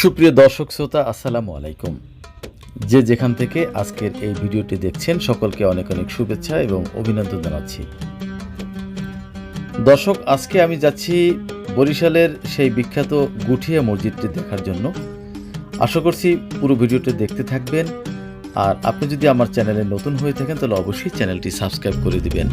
সুপ্রিয় দর্শক শ্রোতা, আসসালামু আলাইকুম। যে যেখান থেকে আজকের এই ভিডিওটি দেখছেন, সকলকে অনেক অনেক শুভেচ্ছা এবং অভিনন্দন জানাচ্ছি। দর্শক, আজকে আমি যাচ্ছি বরিশালের সেই বিখ্যাত গুঠিয়া মসজিদটি দেখার জন্য। আশা করছি পুরো ভিডিওটি দেখতে থাকবেন। আর আপনি যদি আমার চ্যানেলে নতুন হয়ে থাকেন, তাহলে অবশ্যই চ্যানেলটি সাবস্ক্রাইব করে দিবেন।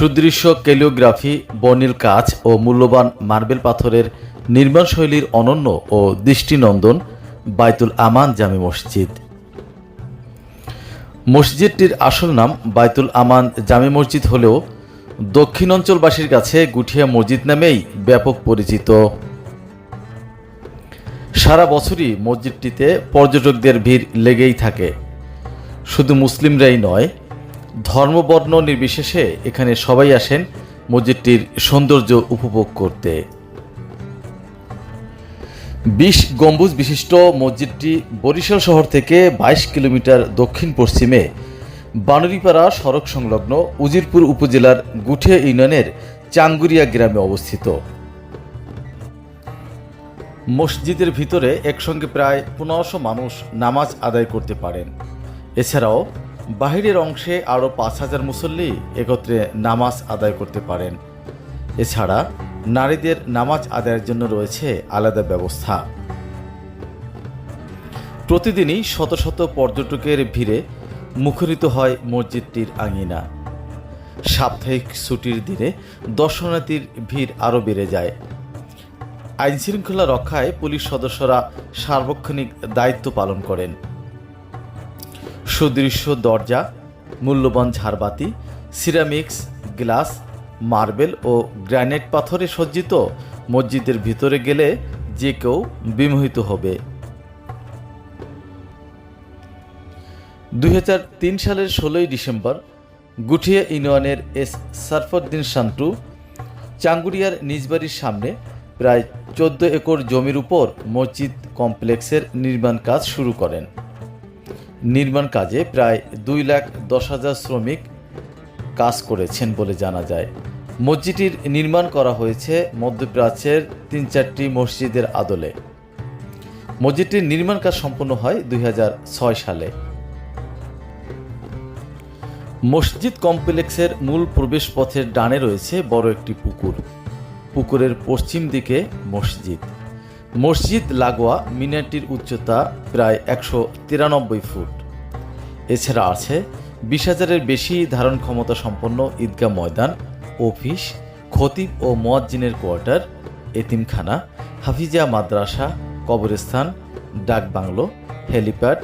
সুদৃশ্য কেলিওগ্রাফি বনিল কাজ ও মূল্যবান মার্বেল পাথরের নির্মাণ শৈলীর অনন্য ও দৃষ্টিনন্দন বাইতুল আমান জামে মসজিদ। মসজিদটির আসল নাম বাইতুল আমান জামে মসজিদ হলেও দক্ষিণ অঞ্চলবাসীর কাছে গুঠিয়া মসজিদ নামেই ব্যাপক পরিচিত। সারা বছরই মসজিদটিতে পর্যটকদের ভিড় লেগেই থাকে। শুধু মুসলিমরাই নয় ধর্মবর্ণ নির্বিশেষে এখানে সবাই আসেন মসজিদটির সৌন্দর্য উপভোগ করতে। বিশ গম্বুজ বিশিষ্ট মসজিদটি বরিশাল শহর থেকে বাইশ কিলোমিটার দক্ষিণ পশ্চিমে বানুরিপাড়া সড়ক সংলগ্ন উজিরপুর উপজেলার গুঠিয়া ইউনিয়নের চাঙ্গুরিয়া গ্রামে অবস্থিত। মসজিদের ভিতরে একসঙ্গে প্রায় পনেরোশো মানুষ নামাজ আদায় করতে পারেন। এছাড়াও বাহিরের অংশে আরও পাঁচ হাজার মুসল্লি একত্রে নামাজ আদায় করতে পারেন। এছাড়া নারীদের নামাজ আদায়ের জন্য রয়েছে আলাদা ব্যবস্থা। প্রতিদিনই শত শত পর্যটকের ভিড়ে মুখরিত হয় মসজিদটির আঙিনা। সাপ্তাহিক ছুটির দিনে দর্শনার্থীর ভিড় আরও বেড়ে যায়। আইনশৃঙ্খলা রক্ষায় পুলিশ সদস্যরা সার্বক্ষণিক দায়িত্ব পালন করেন। সুদৃশ্য দরজা, মূল্যবান ঝাড়বাতি, সিরামিক্স, গ্লাস, মার্বেল ও গ্রানাইট পাথরে সজ্জিত মসজিদের ভিতরে গেলে যে কেউ বিমোহিত হবে। দু হাজার তিন সালের ষোলোই ডিসেম্বর, গুঠিয়া ইউনিয়নের এস শান্টু, চাঙ্গুরিয়ার নিজ বাড়ির সামনে প্রায় চোদ্দ একর জমির উপর মসজিদ কমপ্লেক্সের নির্মাণ কাজ শুরু করেন। নির্মাণ কাজে প্রায় দুই লাখ দশ হাজার শ্রমিক কাজ করেছেন বলে জানা যায়। মসজিদটির নির্মাণ করা হয়েছে মধ্যপ্রাচ্যের তিন চারটি মসজিদের আদলে। মসজিদটির নির্মাণ কাজ সম্পন্ন হয় দুই হাজার ছয় সালে। মসজিদ কমপ্লেক্সের মূল প্রবেশ পথের ডানে রয়েছে বড় একটি পুকুর। পুকুরের পশ্চিম দিকে মসজিদ। মসজিদ লাগোয়া মিনারটির উচ্চতা প্রায় একশো তিরানব্বই ফুট। এছাড়া আছে বিশ হাজারের বেশি ধারণ ক্ষমতা সম্পন্ন ঈদগাহ ময়দান, অফিস, খতিব ও মোয়াজ্জিনের কোয়ার্টার, এতিমখানা হাফিজা মাদ্রাসা, কবরস্থান, ডাক বাংলো, হেলিপ্যাড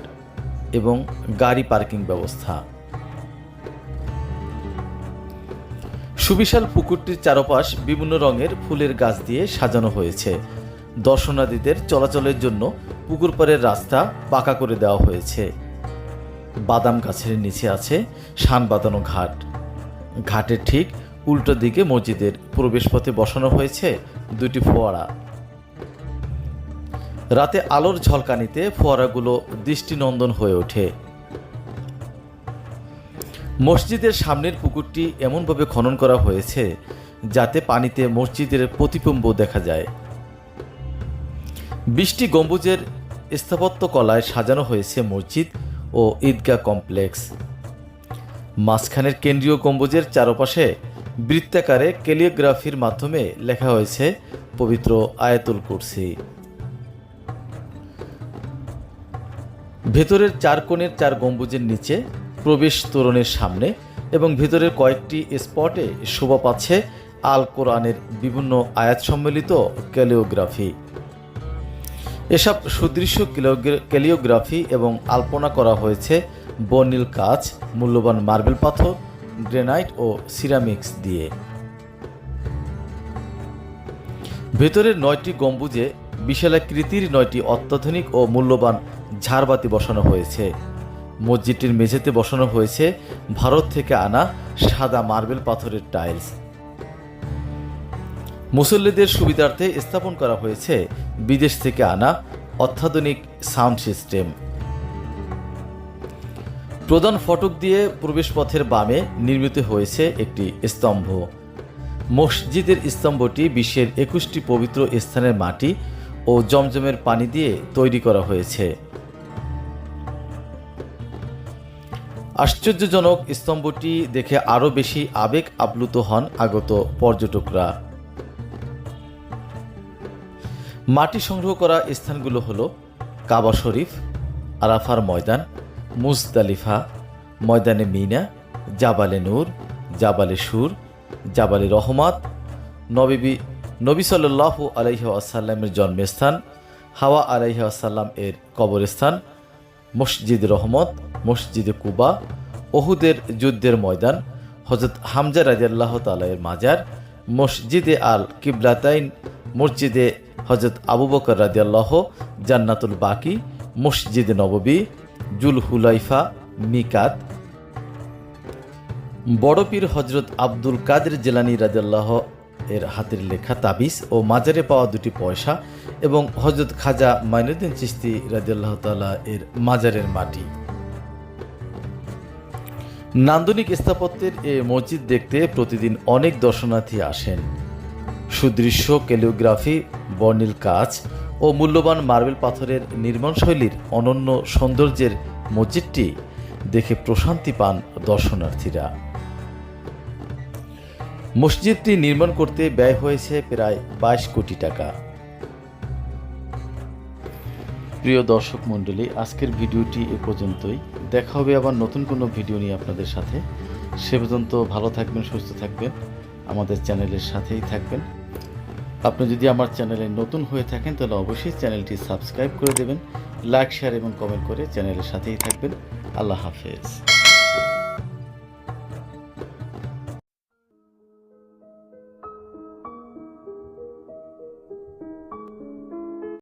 এবং গাড়ি পার্কিং ব্যবস্থা। সুবিশাল পুকুরটির চারপাশ বিভিন্ন রঙের ফুলের গাছ দিয়ে সাজানো হয়েছে। দর্শনার্থীদের চলাচলের জন্য পুকুর পাড়ের রাস্তা পাকা করে দেওয়া হয়েছে। বাদাম গাছের নিচে আছে শান বাঁধানো ঘাট। ঘাটের ঠিক উল্টো দিকে মসজিদের প্রবেশপথে বসানো হয়েছে দুটি ফোয়ারা। রাতে আলোর ঝলকানিতে ফোয়ারাগুলো দৃষ্টিনন্দন হয়ে ওঠে। মসজিদের সামনের পুকুরটি এমনভাবে খনন করা হয়েছে যাতে পানিতে মসজিদের প্রতিবিম্ব দেখা যায়। বৃষ্টি গম্বুজের স্থাপত্য কলায় সাজানো হয়েছে মসজিদ ও ঈদগাহ কমপ্লেক্স। মাঝখানের কেন্দ্রীয় গম্বুজের চারপাশে বৃত্তাকারে ক্যালিওগ্রাফির মাধ্যমে লেখা হয়েছে পবিত্র আয়াতুল কুরসি। ভেতরের চার কোণের চার গম্বুজের নিচে প্রবেশ তোরণের সামনে এবং ভেতরের কয়েকটি স্পটে শোভা পাচ্ছে আল কোরআনের বিভিন্ন আয়াত সম্মিলিত ক্যালিওগ্রাফি। এসব সুদৃশ্য ক্যালিওগ্রাফি এবং আলপনা করা হয়েছে বর্ণিল কাজ মূল্যবান মার্বেল পাথর, গ্রেনাইট ও সিরামিক্স দিয়ে। ভেতরের নয়টি গম্বুজে বিশালাকৃতির নয়টি অত্যাধুনিক ও মূল্যবান ঝাড়বাতি বসানো হয়েছে। মসজিদটির মেঝেতে বসানো হয়েছে ভারত থেকে আনা সাদা মার্বেল পাথরের টাইলস। মুসল্লিদের সুবিধার্থে স্থাপন করা হয়েছে বিদেশ থেকে আনা অত্যাধুনিক সাউন্ড সিস্টেম। প্রধান ফটক দিয়ে প্রবেশপথের বামে নির্মিত হয়েছে একটি স্তম্ভ। মসজিদের স্তম্ভটি বিশ্বের একুশটি পবিত্র স্থানের মাটি ও জমজমের পানি দিয়ে তৈরি করা হয়েছে। আশ্চর্যজনক স্তম্ভটি দেখে আরও বেশি আবেগ আপ্লুত হন আগত পর্যটকরা। মাটি সংগ্রহ করা স্থানগুলো হলো কাবা শরীফ, আরাফার ময়দান, মুজদালিফা, ময়দানে মিনা, জাবালে নূর, জাবালে সুর, জাবালে রহমাত, নবীবি নবী সাল্লাহু আলাইহি আসাল্লামের জন্মস্থান, হাওয়া আলাইহি আসাল্লাম এর কবরস্থান, মসজিদ রহমত, মসজিদে কুবা, ওহুদের যুদ্ধের ময়দান হজরত হামজা রাজিয়াল্লাহ তালাইয়ের মাজার, মসজিদে আল কিবলাতাইন মসজিদে হজরত আবু বকর রাজিয়াল্লাহ জান্নাতুল বাকি, মসজিদে নববী জুল হুলাইফা মিকাত। বড় পীর হজরত আব্দুল কাদের জেলানি রাজাল্লাহ এর হাতের লেখা তাবিজ ও মাজারে পাওয়া দুটি পয়সা এবং হজরত খাজা মাইনুদ্দিন চিস্তি রাজিয়াল্লাহ তালা এর মাজারের মাটি। নান্দনিক স্থাপত্যের এ মসজিদ দেখতে প্রতিদিন অনেক দর্শনার্থী আসেন। সুদৃশ্য ক্যালিওগ্রাফি, বর্ণিল কাজ ও মূল্যবান মার্বেল পাথরের নির্মাণশৈলীর অনন্য সৌন্দর্যের মসজিদটি দেখে প্রশান্তি পান দর্শনার্থীরা। মসজিদটি নির্মাণ করতে ব্যয় হয়েছে প্রায় বাইশ কোটি টাকা। প্রিয় দর্শক মণ্ডলী, আজকের ভিডিওটি এ পর্যন্তই। দেখা হবে আবার নতুন কোনো ভিডিও নিয়ে আপনাদের সাথে। সে পর্যন্ত ভালো থাকবেন, সুস্থ থাকবেন। আমাদের চ্যানেলের সাথেই থাকবেন। আপনি যদি আমার চ্যানেলে নতুন হয়ে থাকেন, তাহলে অবশ্যই চ্যানেলটি সাবস্ক্রাইব করে দেবেন, লাইক, শেয়ার এবং কমেন্ট করে চ্যানেলের সাথেই থাকবেন। আল্লাহ হাফেজ।